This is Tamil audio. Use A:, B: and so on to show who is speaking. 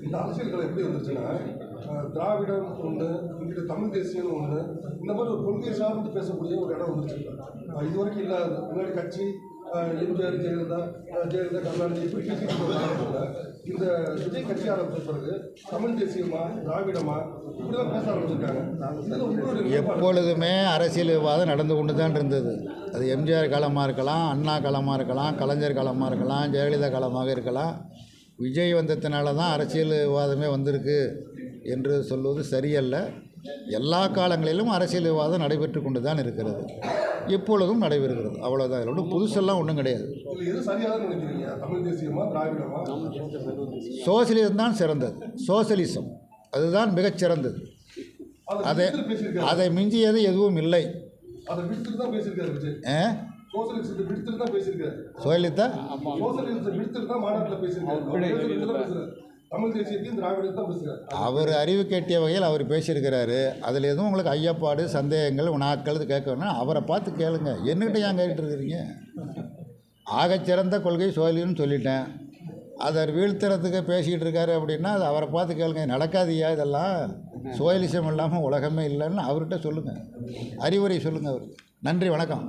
A: இந்த அரசியல்கள் எப்படி வந்துச்சுன்னா திராவிடம் ஒன்று இங்கிட்ட தமிழ் தேசியம் ஒன்று இந்த மாதிரி ஒரு கொள்கையை சார்ந்து பேசக்கூடிய ஒரு இடம் வந்துச்சு. அஹ், இது வரைக்கும் இல்லாத முன்னாடி கட்சி எம்ஜிஆர் ஜெயலலிதா ஜெயலலிதா கருணாநிதி இப்படி பேசிட்டு இந்த விஜய் கட்சி ஆரம்பித்த பிறகு தமிழ் தேசியமா திராவிடமா இப்படிதான் பேச ஆரம்பிச்சிருக்காங்க.
B: எப்பொழுதுமே அரசியல் விவாதம் நடந்து கொண்டு தான் இருந்தது. அது எம்ஜிஆர் காலமாக இருக்கலாம் அண்ணா காலமாக இருக்கலாம் கலைஞர் காலமாக இருக்கலாம் ஜெயலலிதா காலமாக இருக்கலாம். விஜய் வந்ததுனால தான் அரசியல் விவாதமே வந்திருக்கு என்று சொல்வது சரியல்ல. எல்லா காலங்களிலும் அரசியல் விவாதம் நடைபெற்று கொண்டு தான் இருக்கிறது. இப்பொழுதும் நடைபெறுகிறது. அவ்வளோதான் ஒன்றும் புதுசெல்லாம் ஒன்றும் கிடையாது. சோசியலிசம் தான் சிறந்தது. சோசியலிசம். அதுதான் மிகச் சிறந்தது.
A: அதை
B: அதை மிஞ்சியது எதுவும் இல்லை.
A: அதை சோசியலிசத்தை விடுத்துட்டு தான் பேசியிருக்காரு.
B: சோழித்தா
A: சோசியலிசத்தை விடுத்துட்டு தான் மாநாட்டில் பேசியிருக்காரு. அவர். தமிழ் தேசியத்தையும் தான்
B: அறிவு கேட்டிய வகையில் அவர் பேசியிருக்கிறாரு. அதில் எதுவும் உங்களுக்கு ஐயப்பாடு சந்தேகங்கள் இது கேட்கணும்னா அவரை பார்த்து கேளுங்க. என்னகிட்ட ஏன் கேட்டுட்டு இருக்கிறீங்க? ஆகச்சிறந்த கொள்கை சோழின்னு சொல்லிட்டேன். அதை வீழ்த்துறதுக்கு பேசிக்கிட்டு இருக்காரு அப்படின்னா அது அவரை பார்த்து கேளுங்க. நடக்காதியா இதெல்லாம். சோயலிசம் இல்லாமல் உலகமே இல்லைன்னு அவர்கிட்ட சொல்லுங்கள் அறிவுரை சொல்லுங்கள் அவருக்கு. நன்றி வணக்கம்.